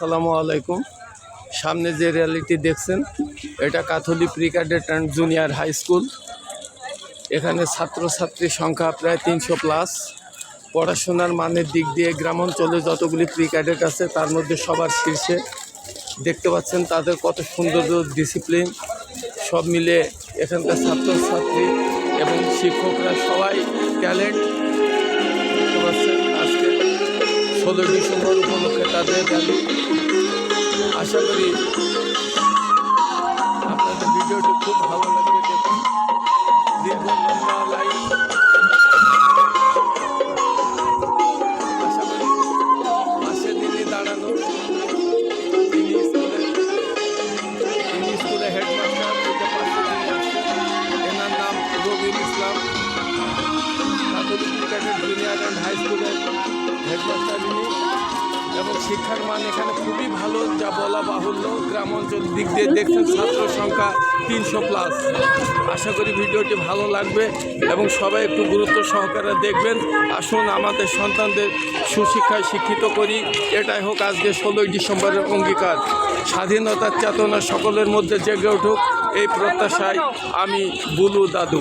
আসসালামু আলাইকুম। সামনে যে রিয়ালিটি দেখছেন, এটা Catholic pre cadet and junior high school এখানে ছাত্রছাত্রীর সংখ্যা প্রায় তিনশো প্লাস পড়াশোনার মানের দিক দিয়ে গ্রাম অঞ্চলে যতগুলি প্রি ক্যাডেট আছে, তার মধ্যে সবার শীর্ষে। দেখতে পাচ্ছেন তাদের কত সুন্দর ডিসিপ্লিন সব মিলে এখানকার ছাত্রছাত্রী এবং শিক্ষকরা সবাই ট্যালেন্ট ষোলো ডিসেম্বর উপলক্ষে তাদের র্যালি আশা করি আপনাদের ভিডিওটি খুব ভালো লাগবে। দেখুন হেডমাস্টার হাই স্কুলের হেডমাস্টার এবং শিক্ষার মান এখানে খুবই ভালো, যা বলা বাহুল্য। গ্রাম অঞ্চল দিক দিয়ে দেখছেন ছাত্র সংখ্যা তিনশো প্লাস আশা করি ভিডিওটি ভালো লাগবে এবং সবাই একটু গুরুত্ব সহকারে দেখবেন। আসুন আমাদের সন্তানদের সুশিক্ষায় শিক্ষিত করি। এটাই হোক আজকে ষোলোই ডিসেম্বরের অঙ্গীকার। স্বাধীনতার চেতনা সকলের মধ্যে জেগে উঠুক, এই প্রত্যাশায় আমি বুলু দাদু।